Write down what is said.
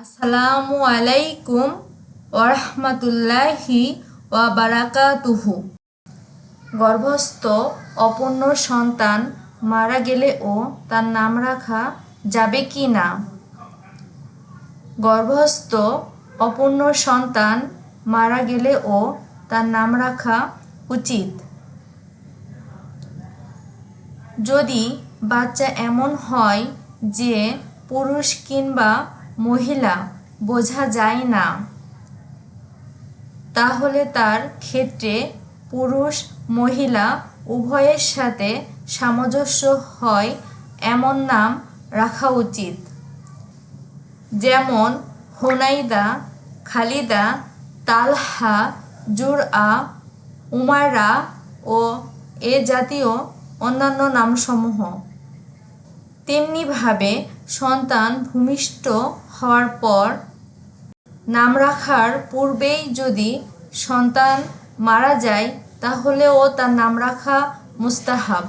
আসসালামু আলাইকুম ওরহমতুল্লাহি ওয়াবারাকাতুহু। গর্ভস্থ অপূর্ণ সন্তান মারা গেলে ও তার নাম রাখা যাবে কি না? গর্ভস্থ অপূর্ণ সন্তান মারা গেলে ও তার নাম রাখা উচিত। যদি বাচ্চা এমন হয় যে পুরুষ কিংবা মহিলা, বোঝা যায় না। তাহলে তার ক্ষেত্রে পুরুষ, মহিলা উভয়ের সাথে সামঞ্জস্য হয় এমন নাম রাখা উচিত। যেমন হুনাইদা, খালিদা, তালহা, জুরআ উমারা ও এ জাতীয় অন্যান্য নামসমূহ। তেমনিভাবে সন্তান ভূমিষ্ঠ হওয়ার পর নাম রাখার পূর্বেই যদি সন্তান মারা যায়, তাহলেও তার নাম রাখা মুস্তাহাব।